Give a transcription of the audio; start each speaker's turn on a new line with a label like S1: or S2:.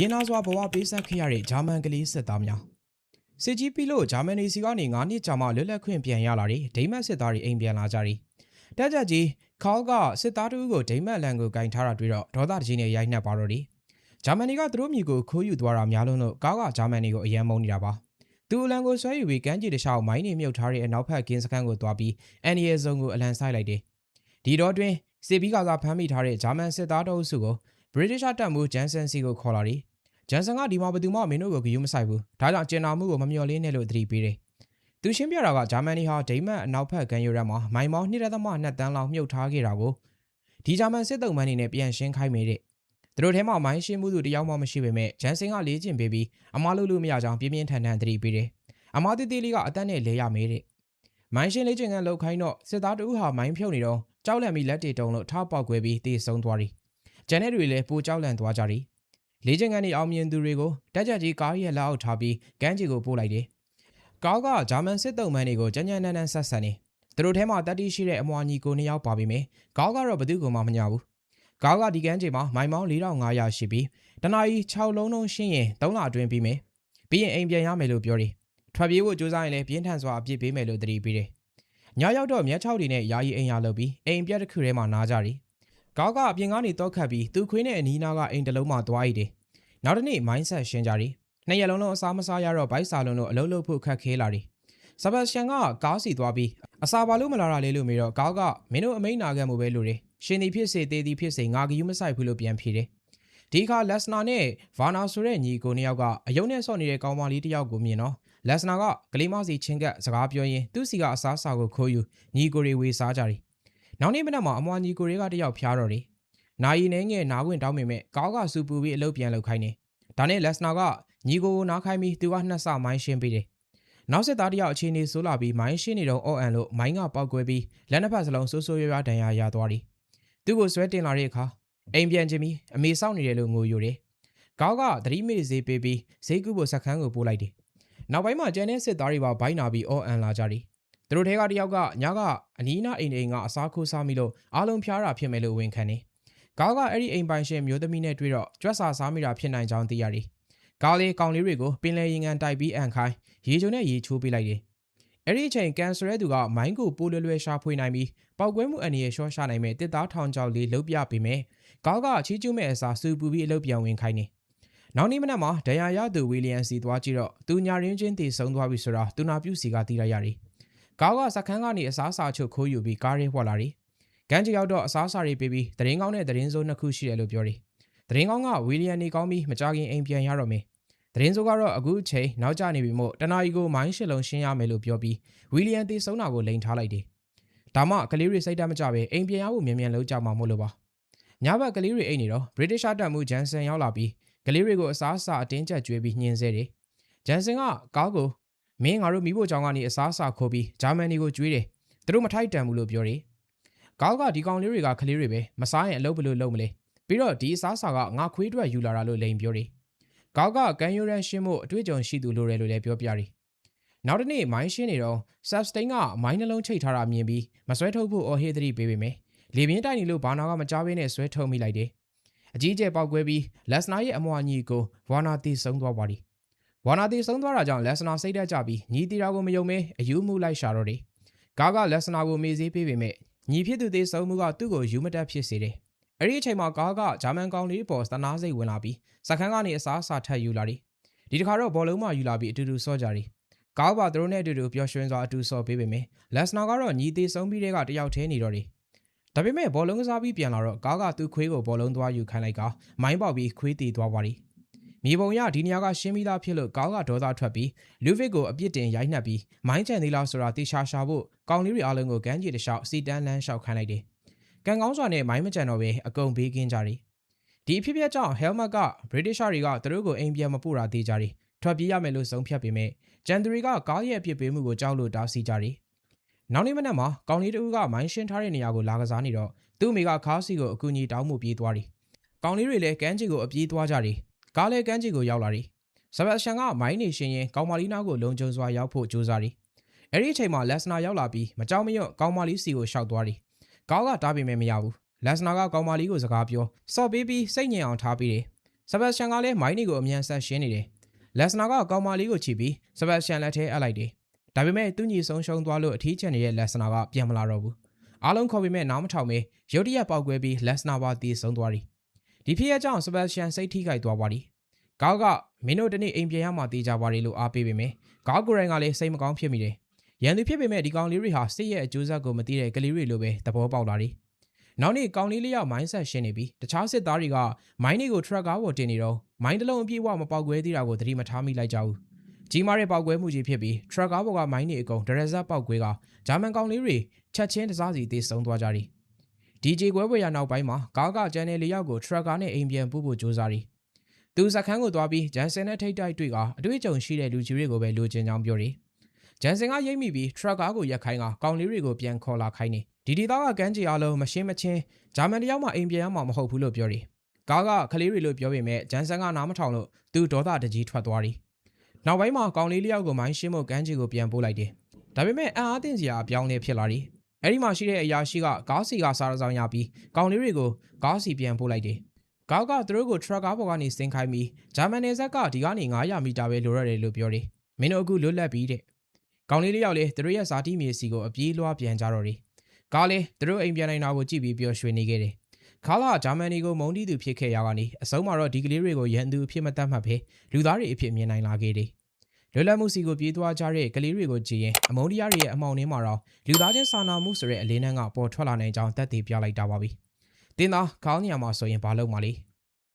S1: ရင်နာစွာဘဝပေးဆက်ခဲ့ရတဲ့ဂျာမန်ကလေးစစ်သားများစစ်ကြီးပြီးလို့ဂျာမန်နေစီကနေ9နှစ်ကြာမှလွတ်လပ်ခွင့်ပြန်ရလာတဲ့ဒိမတ်စစ်သားတွေအိမ်ပြန်လာကြတယ်တက်ကြကြီးခေါကစစ်သားတို့ကိုဒိမတ်လန်ကိုကင်ထားတာတွေ့တော့ဒေါသတကြီးနဲ့ရိုက်နှက်ပါတော့တယ်ဂျာမန်တွေကသူတို့မြေကိုခိုးယူသွားတာများလုံးလို့ကားကဂျာမန်တွေကိုအယမ်းမုန်းနေတာပါသူအလံကိုဆွဲယူပြီးကမ်းခြေတစ်လျှောက်မိုင်းနေမြုပ်ထားတဲ့အနောက်ဘက်ကင်းစခန်းကိုသွားပြီးအန်ရီရဲ့ဇုံကိုအလံဆိုင်လိုက်တယ်ဒီတော့တွင်စစ်ဘီကစားဖမ်းမိထားတဲ့ဂျာမန်စစ်သားတို့စုကို British တပ်မှူးဂျန်ဆန်စီကိုခေါ်လာတယ်ဂျန်ဆန်ကဒီမှာဘယ်သူမှမင်းတို့ကိုဂရုမစိုက်ဘူးဒါကြောင့်ကျင်နာမှုကိုမမျှော်လင့်နဲ့လို့သတိပေးတယ်သူရှင်းပြတာကဂျာမနီဟာဒိမတ်အနောက်ဘက်ကန်ယူရက်မှာမိုင်မောင်း2.2တန်းလောက်မြုပ်ထားခဲ့တာကိုဒီဂျာမန်စစ်တုံးမန်းနေနဲ့ပြန်ရှင်းခိုင်းမိတဲ့သူတို့ထဲမှာမိုင်းရှင်းမှုသူတယောက်မှမရှိပေမဲ့ဂျန်ဆင်ကလေးကျင်ပေးပြီးအမားလို့လို့မရကြောင်းပြင်းပြင်းထန်ထန်သတိပေးတယ်အမားတီတီလေးကအတက်နဲ့လဲရမေးတဲ့မိုင်းရှင်းလေးကျင်ကလောက်ခိုင်းတော့စစ်သားတဦးဟာမိုင်းဖြုတ်နေတော့ကြောက်လန့်ပြီးလက်တေတုံလို့ထားပေါက်ကွဲပြီးတေဆုံးသွားတယ် ဂျန်နဲ့တွေလည်းပိုကြောက်လန့်သွားကြတယ်လေးကျင်ကန်ဒီအောင်မြင်သူတွေကိုတက်ကြကြီးကားရဲ့လက်အောက်ထားပြီးကမ်းခြေကိုပို့လိုက်တယ်ကားကဂျာမန်စစ်တုံးမန်းတွေကိုကြမ်းကြမ်းနန်းနန်းဆက်ဆက်နေသူတို့ထဲမှာတတိရှိတဲ့အမွာညီကိုနှစ်ယောက်ပါပြီးမြဲကားကတော့ဘသူ့ကိုမှမညာဘူးကားကဒီကမ်းခြေမှာမိုင်မောင်း4500ရှိပြီးတနာရီ6လုံးလုံးရှင်းရင်3လအတွင်းပြီးမယ်ပြီးရင်အိမ်ပြန်ရမယ်လို့ပြောတယ်ထွက်ပြေးဖို့ကြိုးစားရင်လည်းပြင်းထန်စွာအပြစ်ပေးမယ်လို့တတိပေးတယ်ညရောက်တော့မြက်ချောက်တွေနဲ့ယာယီအိမ်ရလုပ်ပြီးအိမ်ပြက်တစ်ခုထဲမှာနားကြတယ် ကားကအပြင်ကနေတော့ခတ်ပြီးသူခွေးနဲ့အနီးနားကအိမ်တစ်လုံးမှာသွားရည်တယ်နောက်တစ်နေ့ mindset ရှင်းကြတယ်နှစ်ရက်လုံးလုံးအစားမစားရတော့ဘိုက်စာလုံးတို့အလုပ်လုပ်ဖို့ခက်ခဲလာတယ်ဆဘတ်ရှန်ကကားစီသွားပြီးအစာပါလို့မလာတာလေးလို့မေးတော့ကားကမင်းတို့အမိန်နာခံမှုပဲလို့တယ်ရှင်ဒီဖြစ်စေတေးဒီဖြစ်စေငါကယူမဆိုင်ဘူးလို့ပြန်ဖြေတယ်ဒီခါလက်စနာနဲ့ဗာနာဆိုတဲ့ညီကိုနှစ်ယောက်ကအယုံနဲ့ဆော့နေတဲ့ကောင်မလေးတစ်ယောက်ကိုမြင်တော့လက်စနာကကလေးမစီချင်းကပ်စကားပြောရင်းသူ့စီကအစားစာကိုခိုးယူညီကိုတွေဝေစားကြတယ် နောက်နေ့မနက်မှာအမွာညီကိုတွေကတယောက်ဖျားတော့တယ်နာယီနေငယ်နားဝင်တောင်းမိမဲ့ကောင်းကစူပူပြီးအလုပ်ပြန်လုပ်ခိုင်းတယ်ဒါနဲ့လက်စနာကညီကိုကိုနားခိုင်းပြီးသူကနှစ်ဆမိုင်းရှင်းပေးတယ်နောက်ဆက်သားတယောက်အခြေအနေဆိုးလာပြီးမိုင်းရှင်းနေတော့အော့အန်လို့မိုင်းကပောက်ကွဲပြီးလက်နှစ်ဖက်စလုံးဆိုးဆိုးရွားရွားဒဏ်ရာရသွားတယ်သူ့ကိုဆွဲတင်လာတဲ့အခါအိမ်ပြန်ချင်းပြီးအမေစောင့်နေတယ်လို့ငိုယိုတယ်ကောင်းကသတိမေ့ဈေးပေးပြီးဈေးကူဖို့စခန်းကိုပို့လိုက်တယ်နောက်ပိုင်းမှာကျန်တဲ့စစ်သားတွေပါဘိုင်းနာပြီးအော်အန်လာကြတယ် သူတို့ထဲကတယောက်ကညကအနီးနားအိမ်အိမ်ကအစားခိုးစားမိလို့အားလုံးဖျားတာဖြစ်မယ်လို့ဝန်ခံတယ်။ကောင်းကအဲ့ဒီအိမ်ပိုင်ရှင်မျိုးသမီးနဲ့တွေ့တော့ကြွက်စာစားမိတာဖြစ်နိုင်ကြောင်းသိရတယ်။ကောင်းလေးကောင်လေးတွေကိုပင်လယ်ရင်ကန်တိုက်ပြီးအန်ခိုင်းရေချိုနဲ့ရေချိုးပေးလိုက်တယ်။အဲ့ဒီအချိန်ကန်ဆယ်ရဲသူကမိုင်းကိုပိုးလွယ်လွယ်ရှာဖွေနိုင်ပြီးပောက်ကွဲမှုအနေနဲ့ရှော့ရှာနိုင်မဲ့တစ်သားထောင်ချောက်လေးလှုပ်ပြပေးမယ်။ကောင်းကချီးကျူးမဲ့အစားစူပူပြီးအလုပ်ပြန်ဝင်ခိုင်းတယ်။နောက်နေ့မနက်မှာဒန်ယာရသူဝီလီယံစီသွားကြည့်တော့သူညာရင်းချင်းတည်ဆုံးသွားပြီဆိုတာသူနာပြုစီကသိလိုက်ရတယ်။ ကောင်းကစခန်းကနေအစားအစာချုပ်ခိုးယူပြီးကားရဲဝှက်လာတယ်။ကန်ကြီးရောက်တော့အစားအစာတွေပေးပြီးတရင်ကောင်းနဲ့တရင်စိုးနှစ်ခုရှိတယ်လို့ပြောတယ်။တရင်ကောင်းကဝီလီယံနေကောင်းပြီးမကြခင်အိမ်ပြန်ရတော့မယ်။တရင်စိုးကတော့အခုအချိန်နောက်ကျနေပြီမို့တနာရီကိုမိုင်းရှစ်လုံးရှင်းရမယ်လို့ပြောပြီးဝီလီယံတည်ဆုံးတာကိုလိန်ထားလိုက်တယ်။ဒါမှကလေးတွေစိတ်တမကြပဲအိမ်ပြန်ရဖို့မြန်မြန်လုပ်ကြမှာမို့လို့ပါ။ညဘက်ကလေးတွေအိတ်နေတော့ British တပ်မှုဂျန်ဆန်ရောက်လာပြီးကလေးတွေကိုအစားအစာအတင်းကျပ်ကျွေးပြီးညှင်းဆဲတယ်။ဂျန်ဆင်ကကားကို မင်းငါတို့မိဖို့ကြောင့်ကနေအစားအစာခိုးပြီးဂျာမန်နီကိုကျွေးတယ်။သူတို့မထိုက်တန်ဘူးလို့ပြောတယ်။ကားကဒီကောင်လေးတွေကကလေးတွေပဲမစားရင်အလုပ်ဘလို့လုပ်မလဲ။ပြီးတော့ဒီအစားအစာကငါခွေးအတွက်ယူလာတာလို့လိန်ပြောတယ်။ကားကကန်ယူရန်ရှင်းဖို့အတွေ့အကြုံရှိသူလိုတယ်လို့လည်းပြောပြတယ်။နောက်တစ်နေ့မိုင်းရှင်းနေတော့ Substain ကမိုင်းနှလုံးချိတ်ထားတာမြင်ပြီးမဆွဲထုတ်ဖို့အော်ဟေးသတိပေးပေမယ်။လေပြင်းတိုက်နေလို့ဘာနာကမကြားဘဲနဲ့ဆွဲထုတ်မိလိုက်တယ်။အကြီးကျယ်ပေါက်ကွဲပြီးလက်စနာရဲ့အမွာညီကိုဝါနာတီဆုံးသွားပါသည် ဝါနာတီဆုံးသွားတာကြောင့်လက်စနာစိတ်တက်ကြပြီးညီတီတာကိုမယုံမဲအယူမှုလိုက်ရှာတော့တယ်ကားကလက်စနာကိုမေးစေးပေးပေမဲ့ညီဖြစ်သူသေးဆုံးမှုကသူ့ကိုယူမတက်ဖြစ်စေတယ်အဲ့ဒီအချိန်မှာကားကဂျာမန်ကောင်လေးပေါ်သနာစိတ်ဝင်လာပြီးစခန်းကနေအစားအစာထပ်ယူလာတယ်ဒီတစ်ခါတော့ဘောလုံးမှယူလာပြီးအတူတူစောကြတယ်ကားပါသူတို့နဲ့အတူတူပျော်ရွှင်စွာအတူဆော့ပေးပေမဲ့လက်စနာကတော့ညီသေးဆုံးပြီးတဲ့ကတယောက်တည်းနေတော့တယ်ဒါပေမဲ့ဘောလုံးကစားပြီးပြန်လာတော့ကားကသူ့ခွေးကိုဘောလုံးသွားယူခိုင်းလိုက်ကမိုင်းပေါက်ပြီးခွေးတီသွားပါသည် မြေပုံရဒီနေရာကရှင်းပြီးသားဖြစ်လို့ကားကဒေါသထွက်ပြီးလူဗစ်ကိုအပြစ်တင်ရိုက်နှက်ပြီးမိုင်းချန်သေးလားဆိုတာတေချာရှာဖို့ကောင်လေးတွေအားလုံးကိုကမ်းခြေတစ်လျှောက်စီတန်းလန်းလျှောက်ခိုင်းလိုက်တယ်။ကံကောင်းစွာနဲ့မိုင်းမကြံတော့ပဲအကုန်ဘေးကင်းကြတယ်။ဒီအဖြစ်အပျက်ကြောင့်ဟဲလ်မတ်ကဗြိတိရှတွေကသူတို့ကိုအိမ်ပြန်မပို့တာသိကြတယ်။ထွက်ပြေးရမယ်လို့ဆုံးဖြတ်ပေမဲ့ဂျန်သူရီကကားရဲ့အဖြစ်ပေးမှုကိုကြောက်လို့တားဆီးကြတယ်။နောက်နေ့မနက်မှာကောင်လေးတဦးကမိုင်းရှင်းထားတဲ့နေရာကိုလာကစားနေတော့သူ့မိကခါးစီကိုအကူအညီတောင်းမှုပြေးသွားတယ်။ကောင်လေးတွေလည်းကမ်းခြေကိုအပြေးသွားကြတယ်။ ကားလည်းကမ်းခြေကိုရောက်လာတယ်။ဆဘတ်ရှန်ကမိုင်းနေရှင်ရင်ကောင်မလေးနားကိုလုံခြုံစွာရောက်ဖို့ကြိုးစားတယ်။အဲ့ဒီအချိန်မှာလက်စနာရောက်လာပြီးမကြောက်မရွံ့ကောင်မလေးစီကိုရှောက်သွားတယ်။ကားကတားပေမဲ့မရဘူး။လက်စနာကကောင်မလေးကိုစကားပြောစော့ပေးပြီးစိတ်ငြိမ်အောင်ထားပြီးတယ်။စပတ်ရှန်ကလည်းမိုင်းနီကိုအမြန်ဆက်ရှင်းနေတယ်လက်စနာကကောင်မလေးကိုချီပြီးစပတ်ရှန်လက်ထဲအပ်လိုက်တယ်ဒါပေမဲ့သူညီဆုံးရှုံးသွားလို့အထီးကျန်နေတဲ့လက်စနာကပြန်မလာတော့ဘူးအားလုံးခေါ်ပြီးမဲ့နားမထောင်ပဲရုတ်တရက်ပေါက်ကွဲပြီးလက်စနာပါတီးဆုံးသွားတယ် ဒီဖြစ်ရကြောင့်စပတ်ရှန်စိတ်ထိခိုက်သွားပါသည်ကောက်ကမင်းတို့တနေ့အိမ်ပြန်ရမှတေးကြပါလေလို့အားပေးပေမဲ့ကောက်ကိုရိုင်းကလည်းစိတ်မကောင်းဖြစ်မိတယ်ရန်သူဖြစ်ပေမဲ့ဒီကောင်လေးတွေဟာစစ်ရဲ့အကျိုးဆက်ကိုမသိတဲ့ကလေးတွေလိုပဲသဘောပေါက်လာတယ်နောက်နေ့ကောင်လေးလေးယောက်မိုင်းဆက်ရှင်းနေပြီးတခြားစစ်သားတွေကမိုင်းတွေကိုထရက်ကားပေါ်တင်နေတော့မိုင်းတစ်လုံးအပြည့်အဝမပေါက်ကွဲသေးတာကိုသတိမထားမိလိုက်ကြဘူးကြီးမားတဲ့ပေါက်ကွဲမှုကြီးဖြစ်ပြီးထရက်ကားပေါ်ကမိုင်းတွေအကုန်ဒရက်ဇက်ပေါက်ကွဲကဂျာမန်ကောင်လေးတွေချက်ချင်းတစားစီသေဆုံးသွားကြတယ် ဒီဂျေကွဲပွဲရနောက်ပိုင်းမှာကားကကျန်တဲ့လေးယောက်ကိုထရက်ကားနဲ့အိမ်ပြန်ပို့ဖို့ကြိုးစားတယ်သူစခန်းကိုသွားပြီးဂျန်ဆန်နဲ့ထိတ်တိုက်တွေ့ကအတွေ့အကြုံရှိတဲ့လူကြီးတွေကိုပဲလိုချင်ကြောင်းပြောတယ်ဂျန်ဆန်ကရိပ်မိပြီးထရက်ကားကိုရက်ခိုင်းကကောင်လေးတွေကိုပြန်ခေါ်လာခိုင်းနေဒီဒီသားကကန်းကြီးအားလုံးမရှင်းမချင်းဂျာမန်တယောက်မှအိမ်ပြန်ရမှာမဟုတ်ဘူးလို့ပြောတယ်ကားကကလေးတွေလို့ပြောပေမဲ့ဂျန်ဆန်ကနားမထောင်လို့သူဒေါသတကြီးထွက်သွားတယ်နောက်ပိုင်းမှာကောင်လေးလေးယောက်ကိုမိုင်းရှင်းဖို့ကန်းကြီးကိုပြန်ပို့လိုက်တယ်ဒါပေမဲ့အံ့အားသင့်စရာအပြောင်းလဲဖြစ်လာတယ် အဲ့ဒီမှာရှိတဲ့အရာရှိကကားစီကစားရဆောင်ရပြီးကောင်လေးတွေကိုကားစီပြန်ပို့လိုက်တယ်ကောက်ကသူတို့ကိုထရက်ကားပေါ်ကနေဆင်းခိုင်းပြီးဂျာမန်နယ်ဇက်ကဒီကနေ900မီတာပဲလိုရတယ်လို့ပြောတယ်။မင်းတို့အခုလွတ်လပ်ပြီတဲ့။ကောင်လေးလေးယောက်လေသူတို့ရဲ့ဇာတိမြေစီကိုအပြေးလွှားပြန်ကြတော့တယ်။ကားလေသူတို့အိမ်ပြန်နိုင်တာကိုကြည့်ပြီးပျော်ရွှင်နေခဲ့တယ်။ခါလာဂျာမန်နီကိုမုန်းတီးသူဖြစ်ခဲ့ရကနေအဆုံးမှာတော့ဒီကလေးတွေကိုရန်သူအဖြစ်မတတ်မှတ်ပဲလူသားတွေအဖြစ်မြင်နိုင်လာခဲ့တယ်။ လွတ်လပ်မှုစီကိုပြေးသွားကြတဲ့ကလေးတွေကိုကြည့်ရင်အမုန်းတရားတွေရဲ့အမောင်နှင်းမှာတော့လူသားချင်းစာနာမှုဆိုတဲ့အလေးနံကပေါ်ထွက်လာနိုင်ကြောင်းတက်တည်ပြလိုက်တာပါပဲ။တင်းသားခေါင်းညံမှာဆိုရင်ဘာလုပ်မှလဲ။